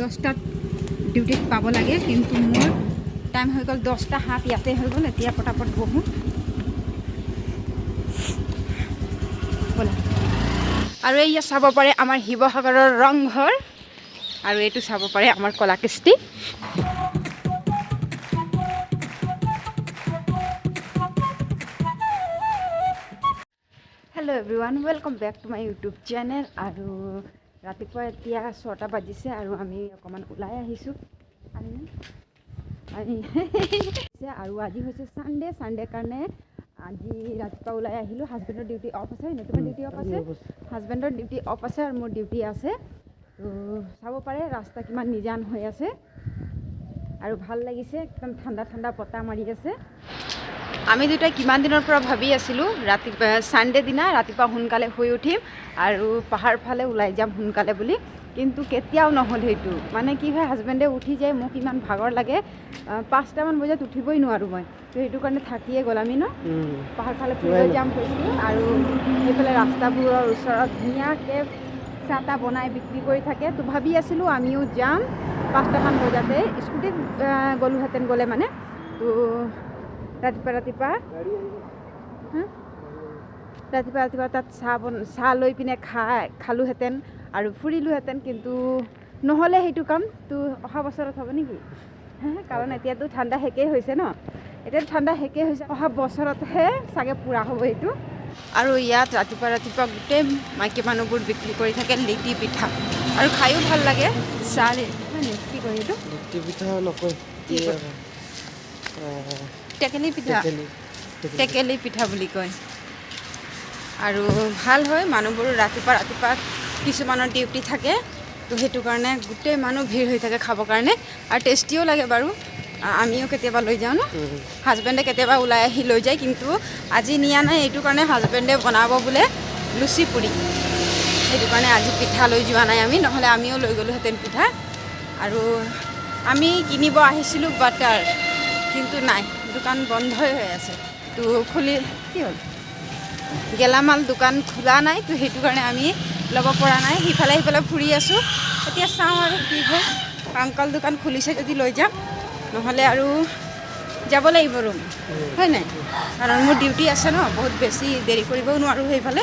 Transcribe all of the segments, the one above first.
দহটাত ডিউটিত পাব লাগে, কিন্তু মোৰ টাইম হৈ গ'ল দহটা সাত ইয়াতে হৈ গ'ল, এতিয়া পটাপট বহোঁ। ব'লা। আৰু এইয়া চাব পাৰে আমাৰ শিৱসাগৰৰ ৰংঘৰ, আৰু এইটো চাব পাৰে আমাৰ কলাকৃষ্টি hello' everyone welcome back to my YouTube channel আৰু ৰাতিপুৱা এতিয়া ছটা বাজিছে আৰু আমি অকণমান ওলাই আহিছোঁ। আমি আমি আৰু আজি হৈছে ছানডে ছানডে কাৰণে আজি ৰাতিপুৱা ওলাই আহিলোঁ। হাজবেণ্ডৰ ডিউটি অফ আছে নে তোমাৰ ডিউটি অফ আছে? হাজবেণ্ডৰ ডিউটি অফ আছে আৰু মোৰ ডিউটি আছে। তো চাব পাৰে ৰাস্তা কিমান নিজান হৈ আছে। আৰু ভাল লাগিছে একদম ঠাণ্ডা ঠাণ্ডা বতাহ মাৰি আছে। আমি দুটাই কিমান দিনৰ পৰা ভাবি আছিলোঁ ৰাতিপুৱা ছানডে দিনা ৰাতিপুৱা সোনকালে শুই উঠিম আৰু পাহাৰ ফালে ওলাই যাম সোনকালে বুলি। কিন্তু কেতিয়াও নহ'ল সেইটো। মানে কি হয় হাজবেণ্ডে উঠি যায় মোক ইমান ভাগৰ লাগে। পাঁচটামান বজাত উঠিবই নোৱাৰোঁ মই। তো সেইটো কাৰণে থাকিয়ে গ'ল আমি ন? পাহাৰ ফালে ফুৰিব যাম কৈছিলোঁ আৰু সেইফালে ৰাস্তাবোৰৰ ওচৰত ধুনীয়াকৈ চাহ তাহ বনাই বিক্ৰী কৰি থাকে। তো ভাবি আছিলোঁ আমিও যাম। পাঁচটামান বজাতে। স্কুটিত গ'লোহেঁতেন গ'লে মানে। তো ৰাতিপুৱা ৰাতিপুৱা? ৰাতিপুৱা ৰাতিপুৱা তাত চাহ বন চাহ লৈ পিনে খাই খালোহেঁতেন আৰু ফুৰিলোহেঁতেন কিন্তু নহ'লে সেইটো কাম তো অহা বছৰত হ'ব নেকি কাৰণ এতিয়াতো ঠাণ্ডা শেষেই হৈছে ন এতিয়াতো ঠাণ্ডা শেষেই হৈছে অহা বছৰতহে চাগে পূৰা হ'ব এইটো আৰু ইয়াত ৰাতিপুৱা ৰাতিপুৱা গোটেই মাইকী মানুহবোৰ বিক্ৰী কৰি থাকে লিটি পিঠা আৰু খায়ো ভালো লাগে চাহ? কি কয় এইটো লিট্টি পিঠা নকয়? টেকেলি পিঠা। টেকেলি পিঠা বুলি কয়। আৰু ভালো হয় মানুহবোৰ ৰাতিপুৱা ৰাতিপুৱা কিছুমানৰ ডিউটি থাকে তো সেইটো কাৰণে গোটেই মানুহ ভিৰ হৈ থাকে খাবৰ কাৰণে। আৰু টেষ্টিও লাগে বাৰু। আমিও কেতিয়াবা লৈ যাওঁ ন? হাজবেণ্ডে কেতিয়াবা ওলাই আহি লৈ যায় কিন্তু আজি নিয়া নাই এইটো কাৰণে হাজবেণ্ডে বনাব বোলে লুচি পুৰি। সেইটো কাৰণে আজি পিঠা লৈ যোৱা নাই আমি নহ'লে আমিও লৈ গ'লোহেঁতেন পিঠা। আৰু আমি কিনিব আহিছিলোঁ বাটাৰ। কিন্তু নাই দোকান বন্ধই হৈ আছে। তো খুলি কি হ'ল? গেলামাল দোকান খোলা নাই তো সেইটো কাৰণে আমি ল'ব পৰা নাই। সিফালে সিফালে ফুৰি আছোঁ। এতিয়া চাওঁ আৰু কি হয়। আংকল দোকান খুলিছে যদি লৈ যাম। নহ'লে আৰু যাব লাগিব ৰুম। হয় নাই? কাৰণ মোৰ ডিউটি আছে ন বহুত বেছি দেৰি কৰিবও নোৱাৰোঁ সেইফালে।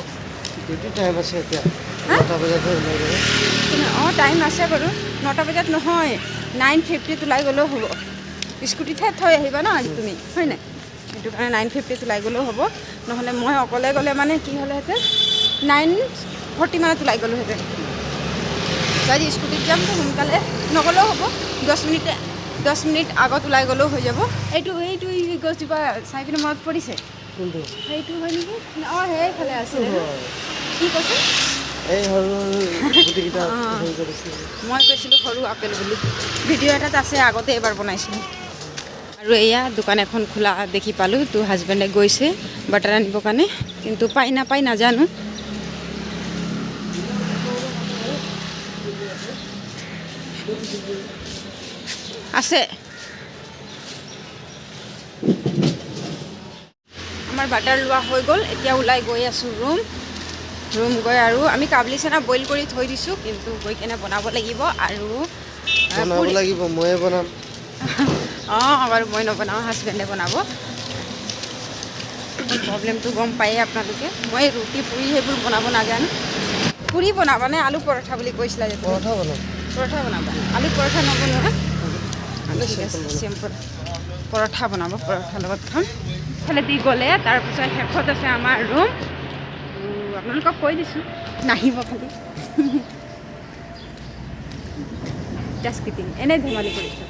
অঁ টাইম আছে বাৰু। নটা বজাত নহয়। নাইন ফিফটিত ওলাই গ'লেও হ'ব। স্কুটিতহে থৈ আহিবা ন আজি তুমি হয় নাই? সেইটো কাৰণে নাইন ফিফটিত ওলাই গ'লেও হ'ব। নহ'লে মই অকলে গ'লে মানে কি হ'লেহেঁতেন নাইন ফৰ্টি মানত ওলাই গ'লোহেঁতেন আজি স্কুটিত যাম সোনকালে নগ'লেও হ'ব দহ মিনিট দহ মিনিট আগত ওলাই গ'লেও হৈ যাব। এইটো এইটো এই গছজোপা চাই পিনে মনত পৰিছে? সেইটো হয় নেকি? অঁ সেইফালে আছিলে ন? কি কৈছে। মই কৈছিলোঁ সৰু আপেল বুলি। ভিডিঅ' এটাত আছে আগতে এবাৰ বনাইছিলোঁ। আৰু এয়া দোকান এখন খোলা দেখি পালোঁ তো হাজবেণ্ডে গৈছে বাটাৰ আনিবৰ কাৰণে কিন্তু পাই নাপায় নাজানো। আছে। আমাৰ বাটাৰ লোৱা হৈ গ'ল এতিয়া ওলাই গৈ আছোঁ ৰুম ৰুম গৈ আৰু আমি কাবলি চানা বইল কৰি থৈ দিছোঁ কিন্তু গৈ কেনে বনাব লাগিব আৰু লাগিব ময়ে বনাম। বাৰু মই নবনাওঁ হাজবেণ্ডে বনাব। প্ৰব্লেমটো গম পায়েই আপোনালোকে। মই ৰুটি পুৰি সেইবোৰ বনাব নাজানো। পুৰি বনাবানে আলু পৰঠা বুলি কৈছিলা যে? পৰঠা বনাম। পৰঠা বনাবা। আলু পৰঠা নবনোৱা? চিম্পল পৰঠা বনাব পৰঠাৰ লগত খাম। ইফালে দি গ'লে তাৰপিছত শেষত আছে আমাৰ ৰুম আপোনালোকক কৈ দিছোঁ। নাহিব খালি। জাষ্ট কিটিং এনেই ধেমালি কৰিছোঁ।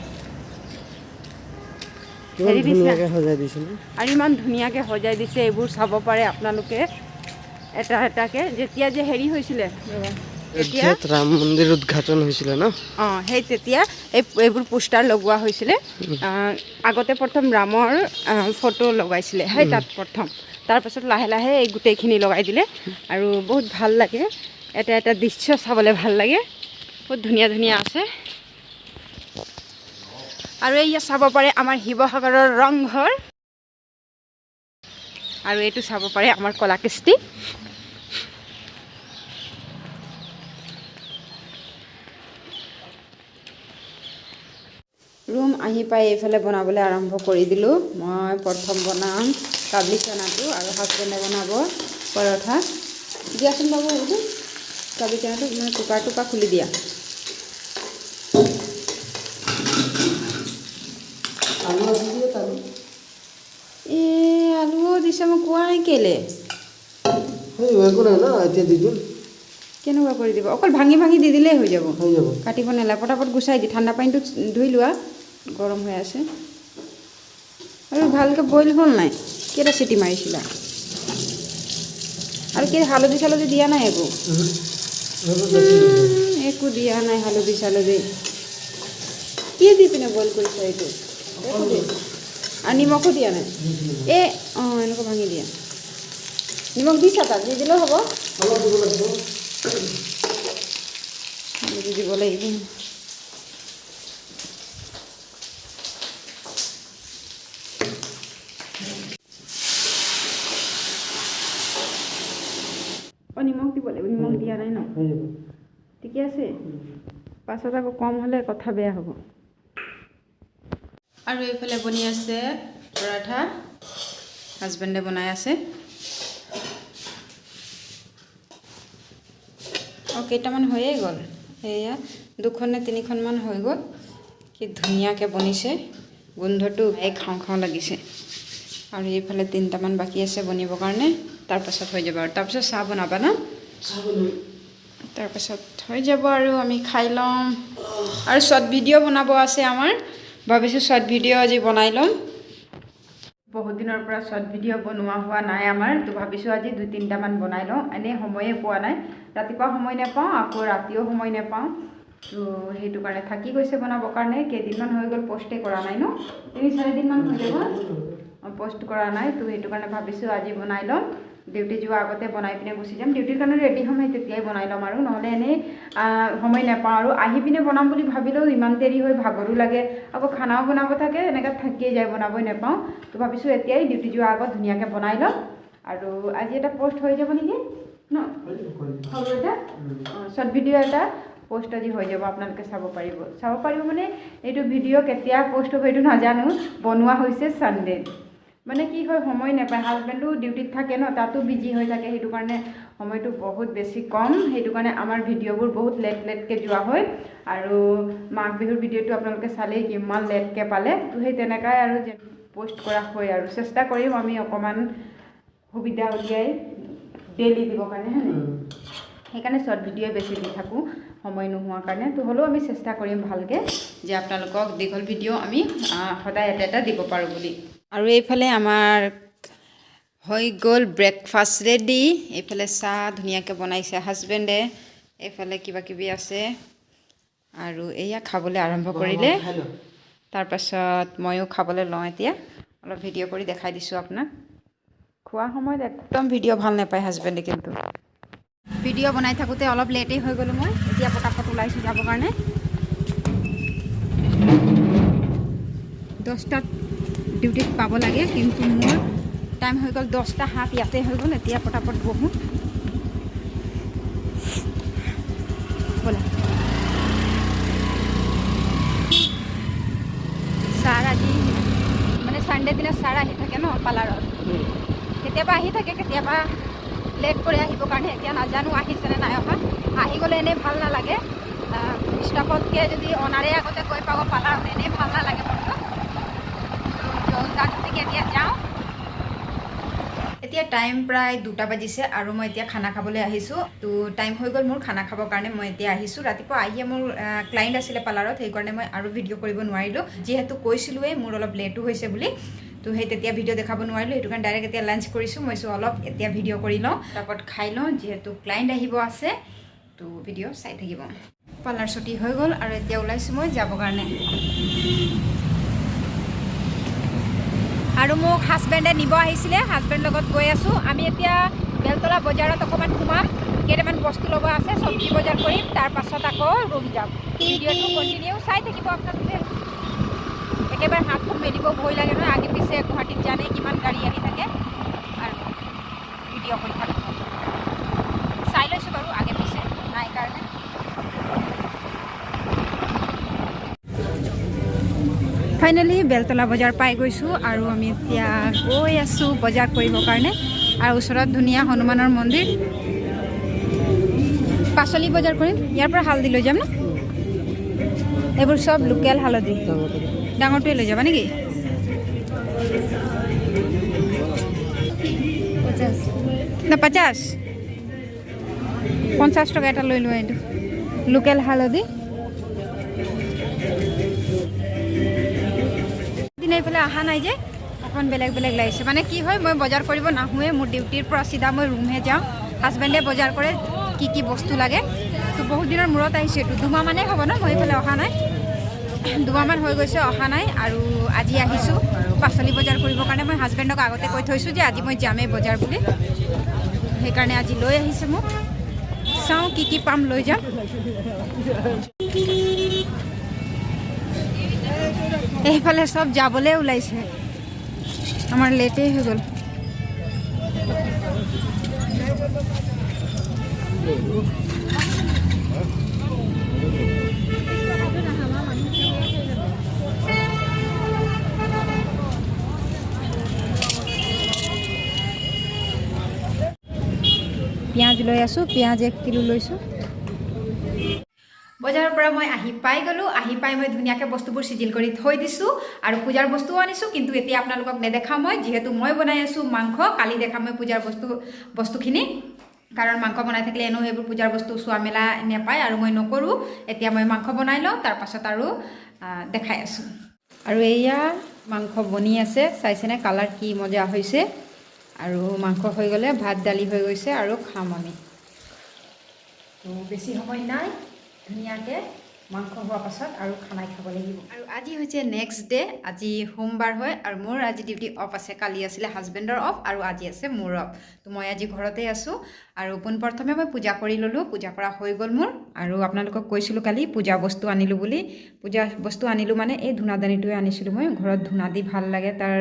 হেৰি দিছা? আৰু ইমান ধুনীয়াকৈ সজাই দিছে এইবোৰ চাব পাৰে আপোনালোকে। এটা এটাকৈ। যেতিয়া যে হেৰি হৈছিলে তেতিয়া ৰাম মন্দিৰ উদঘাটন হৈছিলে ন? অঁ সেই তেতিয়া এই এইবোৰ পোষ্টাৰ লগোৱা হৈছিলে। আগতে প্ৰথম ৰামৰ ফটো লগাইছিলে। সেই তাত প্ৰথম। তাৰপাছত লাহে লাহে এই গোটেইখিনি লগাই দিলে। আৰু বহুত ভালো লাগে। এটা এটা দৃশ্য চাবলৈ ভালো লাগে। বহুত ধুনীয়া ধুনীয়া আছে। আৰু এইয়া চাব পাৰে আমাৰ শিৱসাগৰৰ ৰংঘৰ। আৰু এইটো চাব পাৰে আমাৰ কলাকৃষ্টি ৰুম আহি পাই এইফালে বনাবলৈ আৰম্ভ কৰি দিলোঁ। মই প্ৰথম বনাম কাবলি চানাটো আৰু হাজবেণ্ডে বনাব পৰঠা। দিয়াচোন বাবু, এইটো কাবলি চানাটো মানে কুকাৰটোৰ পৰা খুলি দিয়া আলু আছে দিয়ে তাত এই আলুও দিছে মই কোৱা নাই কেলে সেই একো নাই ন এতিয়া দি দিম কেনেকুৱা কৰি দিব? অকল ভাঙি ভাঙি দি দিলেই হৈ যাব। কাটিব নালাগে পটাপট গুচাই দি ঠাণ্ডা পানীটো ধুই লোৱা গৰম হৈ আছে আৰু ভালকৈ বইল হ'ল নাই কেইটা চিটি মাৰিছিলা আৰু কি হালধি চালধি দিয়া নাই একো একো দিয়া নাই হালধি চালধি কি দি পিনে বইল কৰিছা এইটো? আৰু নিমখো দিয়া নাই? এই অঁ এনেকৈ ভাঙি দিয়া। নিমখ দিছা তাত দি দিলেও হ'ব। অলপ দিব লাগিব হালধি দিব লাগিব অঁ নিমখ দিব লাগিব নিমখ দিয়া নাই ন? ঠিকে আছে? পাছত আকৌ কম হ'লে কথা বেয়া হ'ব। আৰু এইফালে বনি আছে পৰঠা। হাজবেণ্ডে বনাই আছে। কেইটামান হৈয়ে গ'ল। সেয়া দুখন নে তিনিখনমান হৈ গ'ল। কি ধুনীয়াকৈ বনিছে। গোন্ধটো এই খাওঁ খাওঁ লাগিছে। আৰু এইফালে তিনিটামান বাকী আছে বনিবৰ কাৰণে। তাৰপাছত হৈ যাব আৰু। তাৰপিছত চাহ বনাবা ন? তাৰপাছত হৈ যাব আৰু আমি খাই ল'ম। আৰু শ্বৰ্ট ভিডিঅ' বনাব আছে আমাৰ। ভাবিছোঁ শ্বৰ্ট ভিডিঅ' আজি বনাই ল'ম। বহুত দিনৰ পৰা শ্বৰ্ট ভিডিঅ' বনোৱা হোৱা নাই আমাৰ তো ভাবিছোঁ আজি দুই তিনিটামান বনাই লওঁ। এনেই সময়ে পোৱা নাই। ৰাতিপুৱা সময় নাপাওঁ আকৌ ৰাতিও সময় নাপাওঁ। তো সেইটো কাৰণে থাকি গৈছে বনাবৰ কাৰণে। কেইদিনমান হৈ গ'ল পষ্টেই কৰা নাই ন? তিনি চাৰিদিনমান হৈ যাব। পষ্ট কৰা নাই তো সেইটো কাৰণে ভাবিছোঁ আজি বনাই ল'ম। ডিউটি যোৱাৰ আগতে বনাই পিনে গুচি যাম। ডিউটিৰ কাৰণে ৰেডি হ'ম সেই তেতিয়াই বনাই ল'ম আৰু। নহ'লে এনেই সময় নাপাওঁ আৰু আহি পিনে বনাম বুলি ভাবিলেও ইমান দেৰি হৈ ভাগৰো লাগে। আকৌ খানাও বনাব থাকে এনেকৈ থাকিয়ে যায় বনাবই নাপাওঁ। তো ভাবিছোঁ এতিয়াই ডিউটি যোৱাৰ আগত ধুনীয়াকৈ বনাই ল'ম। আৰু আজি এটা পষ্ট হৈ যাব নেকি? ন? হ'ব এটা? শ্বৰ্ট ভিডিঅ' এটা পষ্ট আজি হৈ যাব আপোনালোকে চাব পাৰিব। চাব পাৰিব মানে এইটো ভিডিঅ' কেতিয়া পষ্ট হ'ব এইটো নাজানো। বনোৱা হৈছে ছানডে মানে কি হয় সময় নাপায়। হাজবেণ্ডো ডিউটিত থাকে ন তাতো বিজি হৈ থাকে। সেইটো কাৰণে সময়টো বহুত বেছি কম। সেইটো কাৰণে আমাৰ ভিডিঅ'বোৰ বহুত লেট লেটকৈ যোৱা হয়। আৰু মাঘ বিহুৰ ভিডিঅ'টো আপোনালোকে চালেই কিমান লেটকৈ পালে। তো সেই তেনেকুৱাই আৰু পষ্ট কৰা হয় আৰু। চেষ্টা কৰিম আমি অকণমান সুবিধা উলিয়াই ডেইলি দিবৰ কাৰণে হয় নাই সেইকাৰণে শ্বৰ্ট ভিডিঅ' বেছি দি থাকোঁ সময় নোহোৱাৰ কাৰণে। তো হ'লেও আমি চেষ্টা কৰিম ভালকৈ যে আপোনালোকক দীঘল ভিডিঅ' আমি সদায় এটা এটা দিব পাৰোঁ বুলি। আৰু এইফালে আমাৰ হৈ গ'ল ব্ৰেকফাষ্ট ৰেডি এইফালে চাহ ধুনীয়াকৈ বনাইছে হাজবেণ্ডে এইফালে কিবা কিবি আছে। আৰু এয়া খাবলৈ আৰম্ভ কৰিলে। তাৰপাছত ময়ো খাবলৈ লওঁ এতিয়া। অলপ ভিডিঅ' কৰি দেখাই দিছোঁ আপোনাক। খোৱা সময়ত একদম ভিডিঅ' ভালো নাপায় হাজবেণ্ডে কিন্তু। ভিডিঅ' বনাই থাকোঁতে অলপ লেটেই হৈ গ'লোঁ মই। এতিয়া পটাপট ওলাইছোঁ যাবৰ কাৰণে। দহটাত ডিউটিত পাব লাগে কিন্তু মোৰ টাইম হৈ গ'ল দহটা সাত ইয়াতে হৈ গ'ল এতিয়া পটাপট বহোঁ। ব'লা। ছাৰ আজি মানে ছানডে দিনা ছাৰ আহি থাকে ন পাৰ্লাৰত। কেতিয়াবা আহি থাকে কেতিয়াবা লেট কৰি আহিবৰ কাৰণে এতিয়া নাজানো আহিছেনে নাই অহা। আহি গ'লে এনেই ভালো নালাগে। ষ্টাফতকৈ যদি অনাৰে আগতে গৈ পাব পাৰ্লাৰত এনেই ভালো নালাগে গতিকে এতিয়া টাইম প্ৰায় দুটা বাজিছে আৰু মই এতিয়া খানা খাবলৈ আহিছোঁ। তো টাইম হৈ গ'ল মোৰ খানা খাবৰ কাৰণে মই এতিয়া আহিছোঁ। ৰাতিপুৱা আহিয়ে মোৰ ক্লাইণ্ট আছিলে পাৰ্লাৰত, সেইকাৰণে মই আৰু ভিডিঅ' কৰিব নোৱাৰিলোঁ। যিহেতু কৈছিলোঁৱেই মোৰ অলপ লেটো হৈছে বুলি। তো সেই তেতিয়া ভিডিঅ' দেখাব নোৱাৰিলোঁ। সেইটো কাৰণে ডাইৰেক্ট এতিয়া লাঞ্চ কৰিছোঁ। মই চো অলপ এতিয়া ভিডিঅ' কৰি লওঁ। তাৰপৰত খাই লওঁ, যিহেতু ক্লাইণ্ট আহিব আছে। তো ভিডিঅ' চাই থাকিব। পাৰ্লাৰ ছুটি হৈ গ'ল আৰু এতিয়া ওলাইছোঁ মই যাবৰ কাৰণে। আৰু মোক হাজবেণ্ডে নিব আহিছিলে হাজবেণ্ড লগত গৈ আছোঁ। আমি এতিয়া বেলতলা বজাৰত অকণমান সোমাম, কেইটামান বস্তু ল'ব আছে, চব্জি বজাৰ কৰিম তাৰপাছত আকৌ ৰুম যাম। ভিডিঅ'টো কণ্টিনিউ চাই থাকিব আপোনালোকে। একেবাৰে হাতখন মেলিব ভয় লাগে নহয়, আগে পিছে গুৱাহাটীত জানে কিমান গাড়ী আহি থাকে। আৰু ভিডিঅ' কৰি থাকোঁ চাই লৈছোঁ বাৰু আগে পিছে নাই কাৰণে ফাইনেলি বেলতলা বজাৰ পাই গৈছোঁ আৰু আমি এতিয়া গৈ আছোঁ বজাৰ কৰিবৰ কাৰণে। আৰু ওচৰত ধুনীয়া হনুমানৰ মন্দিৰ। পাচলি বজাৰ কৰিম। ইয়াৰ পৰা হালধি লৈ যাম ন? এইবোৰ চব লোকেল হালধি। ডাঙৰটোৱে লৈ যাবা নেকি? না পঞ্চাছ পঞ্চাছ টকা এটা লৈ লোৱা এইটো। লোকেল হালধি। দিন এইফালে অহা নাই যে। অকণ বেলেগ বেলেগ লাগিছে। মানে কি হয়, মই বজাৰ কৰিব নাহোঁৱে, মোৰ ডিউটিৰ পৰা চিধা মই ৰুমহে যাওঁ। হাজবেণ্ডে বজাৰ কৰে, কি কি বস্তু লাগে। তো বহুত দিনৰ মূৰত আহিছোঁ এইটো। দুমাহমানেই হ'ব ন, মই এইফালে অহা নাই। দুমাহমান হৈ গৈছে, অহা নাই। আৰু আজি আহিছোঁ, পাচলি বজাৰ কৰিবৰ কাৰণে। মই হাজবেণ্ডক আগতে কৈ থৈছোঁ যে, আজি মই যামেই বজাৰ বুলি। সেইকাৰণে আজি লৈ আহিছে মোক। চাওঁ কি কি পাম, লৈ যাম। এইফালে চব যাবলৈ ওলাইছে আমাৰ লেটেই হৈ গ'ল। পিঁয়াজ লৈ আছোঁ, পিঁয়াজ এক কিলো লৈছোঁ। বজাৰৰ পৰা মই আহি পাই গ'লোঁ, আহি পাই মই ধুনীয়াকৈ বস্তুবোৰ চিজিল কৰি থৈ দিছোঁ আৰু পূজাৰ বস্তুও আনিছোঁ, কিন্তু এতিয়া আপোনালোকক নেদেখাওঁ মই, যিহেতু মই বনাই আছোঁ মাংস, কালি দেখাম মই পূজাৰ বস্তু, বস্তুখিনি, কাৰণ মাংস বনাই থাকিলে এনেও সেইবোৰ পূজাৰ বস্তু চোৱা মেলা নাপায় আৰু মই নকৰোঁ, এতিয়া মই মাংস বনাই লওঁ তাৰপাছত আৰু দেখাই আছোঁ। আৰু এয়া মাংস বনি আছে, চাইছেনে কালাৰ কি মজা হৈছে? আৰু মাংস হৈ গ'লে ভাত দালি হৈ গৈছে আৰু খাম আমি তো বেছি সময় নাই। ধুনীয়াকৈ মাংস হোৱাৰ পাছত আৰু খানাই খাব লাগিব। আৰু আজি হৈছে নেক্সট ডে আজি সোমবাৰ হয় আৰু মোৰ আজি ডিউটি অফ আছে, কালি আছিলে হাজবেণ্ডৰ অফ আৰু আজি আছে মোৰ অফ তো মই আজি ঘৰতে আছোঁ আৰু পোনপ্ৰথমে মই পূজা কৰি ল'লোঁ, পূজা কৰা হৈ গ'ল মোৰ আৰু আপোনালোকক কৈছিলোঁ কালি পূজা বস্তু আনিলোঁ বুলি। পূজা বস্তু আনিলোঁ মানে এই ধূনাদানিটোৱে আনিছিলোঁ মই, ঘৰত ধূনা দি ভালো লাগে, তাৰ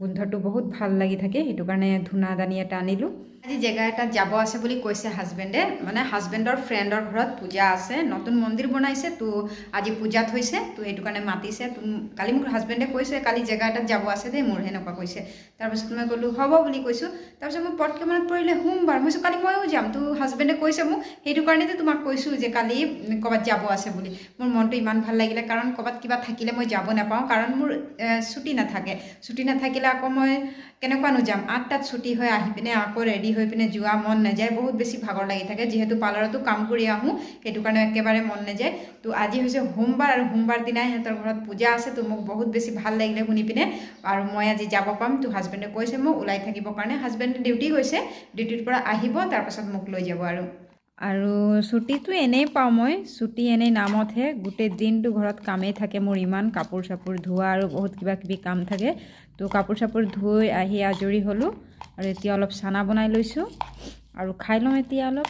গোন্ধটো বহুত ভালো লাগি থাকে, সেইটো কাৰণে ধূনাদানি এটা আনিলোঁ। আজি জেগা এটাত যাব আছে বুলি কৈছে হাজবেণ্ডে মানে হাজবেণ্ডৰ ফ্ৰেণ্ডৰ ঘৰত পূজা আছে, নতুন মন্দিৰ বনাইছে, তো আজি পূজাত হৈছে তো সেইটো কাৰণে মাতিছে। তো কালি মোক হাজবেণ্ডে কৈছে, কালি জেগা এটাত যাব আছে দেই মোৰ সেনেকুৱা কৈছে। তাৰপিছত মই ক'লোঁ, হ'ব বুলি কৈছোঁ। তাৰপিছত মই পটকৈ মনত পৰিলে, সোমবাৰ মই কালি ময়ো যাম তো হাজবেণ্ডে কৈছে মোক। সেইটো কাৰণেতো তোমাক কৈছোঁ যে কালি ক'ৰবাত যাব আছে বুলি। মোৰ মনটো ইমান ভালো লাগিলে, কাৰণ ক'ৰবাত কিবা থাকিলে মই যাব নাপাওঁ, কাৰণ মোৰ ছুটি নাথাকে। ছুটি নাথাকিলে আকৌ মই কেনেকুৱানো যাম। আঠটাত ছুটি হৈ আহি পিনে আকৌ ৰেডি হৈ পিনে যোৱা মন নাযায়, বহুত বেছি ভাগৰ লাগি থাকে। যিহেতু পাৰ্লাৰতো কাম কৰি আহোঁ, সেইটো কাৰণে একেবাৰে মন নাযায়। তো আজি হৈছে সোমবাৰ আৰু সোমবাৰ দিনাই সিহঁতৰ ঘৰত পূজা আছে, তো মোক বহুত বেছি ভালো লাগিলে শুনি পিনে। আৰু মই আজি যাব পাম, তো হাজবেণ্ডে কৈছে মোক, ওলাই থাকিবৰ কাৰণে। হাজবেণ্ডে ডিউটি গৈছে ডিউটিৰ পৰা আহিব তাৰপাছত মোক লৈ যাব আৰু। আৰু ছুটীটো এনেই পাওঁ মই, ছুটী এনেই নামতহে। গোটেই দিনটো ঘৰত কামেই থাকে মোৰ, ইমান কাপোৰ চাপোৰ ধোৱা আৰু বহুত কিবা কিবি কাম থাকে। তো কাপোৰ চাপোৰ ধুই আহি আজৰি হ'লোঁ। আৰু এতিয়া অলপ চানা বনাই লৈছোঁ। আৰু খাই লওঁ এতিয়া অলপ।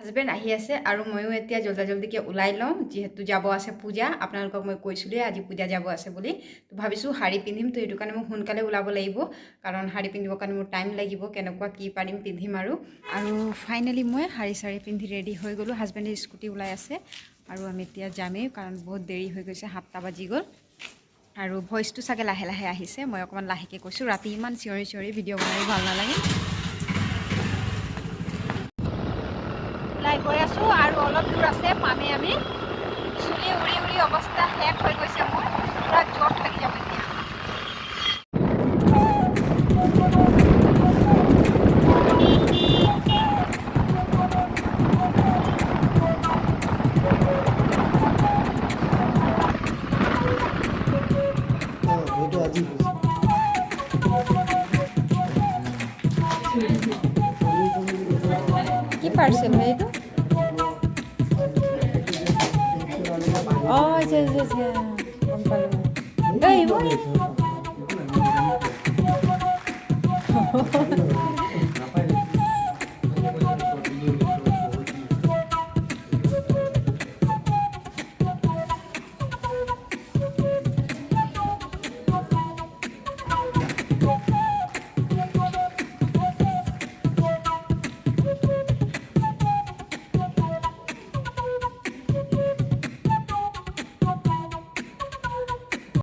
হাজবেণ্ড আহি আছে আৰু ময়ো এতিয়া জল্দা জল্দিকৈ ওলাই লওঁ, যিহেতু যাব আছে পূজা। আপোনালোকক মই কৈছিলোঁৱে আজি পূজা যাব আছে বুলি। তো ভাবিছোঁ শাৰী পিন্ধিম, তো সেইটো কাৰণে মোক সোনকালে ওলাব লাগিব। কাৰণ শাৰী পিন্ধিবৰ কাৰণে মোৰ টাইম লাগিব, কেনেকুৱা কি পাৰিম পিন্ধিম আৰু। আৰু ফাইনেলি মই শাৰী চাৰী পিন্ধি ৰেডি হৈ গ'লোঁ। হাজবেণ্ডে স্কুটি ওলাই আছে। আৰু আমি এতিয়া যামেই, কাৰণ বহুত দেৰি হৈ গৈছে, সাতটা বাজি গ'ল। আৰু ভইচটো চাগে লাহে লাহে আহিছে। মই অকণমান লাহেকৈ কৈছোঁ। ৰাতি ইমান চিঞৰি চিঞৰি ভিডিঅ' বনাই ভাল নালাগে। ওলাই গৈ আছোঁ আৰু অলপ দূৰ আছে। পামে আমি। চুলি উৰি উৰি অৱস্থা শেষ হৈ গৈছে আচ্ছা আচ্ছা আচ্ছা গম পালোঁ এই মই